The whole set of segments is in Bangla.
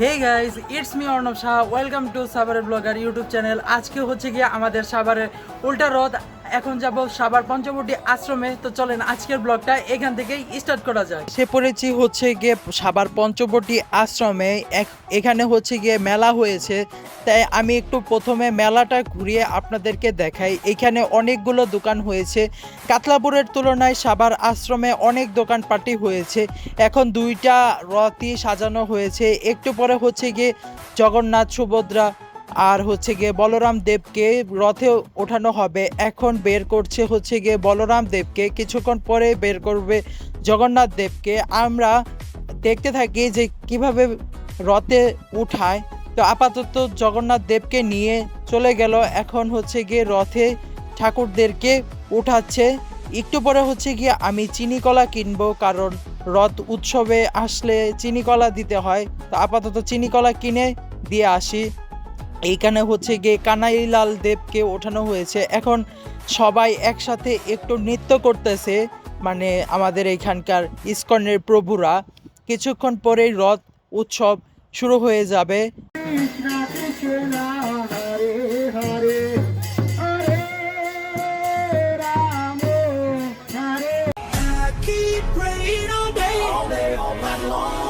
Hey guys it's me Arnab Shah welcome to সাভারের ব্লগার ইউটিউব চ্যানেল আজকে হচ্ছে গিয়ে আমাদের সাভারের উল্টা রথ এখন যাব সাবার পঞ্চবটি আশ্রমে। তো চলেন আজকের ব্লগটা এখান থেকেই স্টার্ট করা যায় সে পড়েছি হচ্ছে গিয়ে সাবার পঞ্চবটি আশ্রমে। এখানে হচ্ছে গিয়ে মেলা হয়েছে। তাই আমি একটু প্রথমে মেলাটা ঘুরিয়ে আপনাদেরকে দেখাই। এখানে অনেকগুলো দোকান হয়েছে। কাতলাপুরের তুলনায় সাবার আশ্রমে অনেক দোকান দোকানপাটি হয়েছে। এখন দুইটা রথই সাজানো হয়েছে। একটু পরে হচ্ছে গিয়ে জগন্নাথ সুভদ্রা আর হচ্ছে গিয়ে বলরাম দেবকে রথে ওঠানো হবে। এখন বের করছে হচ্ছে গিয়ে বলরাম দেবকে। কিছুক্ষণ পরে বের করবে জগন্নাথ দেবকে। আমরা দেখতে থাকি যে কীভাবে রথে উঠায়। তো আপাতত জগন্নাথ দেবকে নিয়ে চলে গেল। এখন হচ্ছে গিয়ে রথে ঠাকুরদেরকে উঠাচ্ছে। একটু পরে হচ্ছে গিয়ে আমি চিনি কলা কিনবো, কারণ রথ উৎসবে আসলে চিনি কলা দিতে হয়। তো আপাতত চিনি কলা কিনে দিয়ে আসি। এইখানে হচ্ছে গিয়ে কানাইলাল দেবকে ওঠানো হয়েছে। এখন সবাই একসাথে একটু নৃত্য করতেছে মানে আমাদের এখানকার ইস্কনের প্রভুরা। কিছুক্ষণ পরেই রথ উৎসব শুরু হয়ে যাবে। All day, all night long.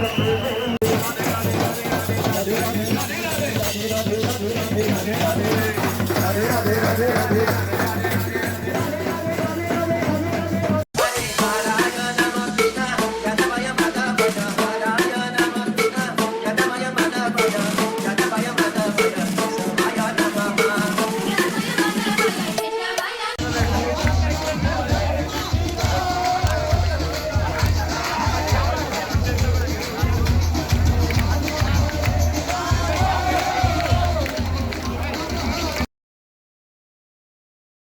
Hare Krishna, Hare Hare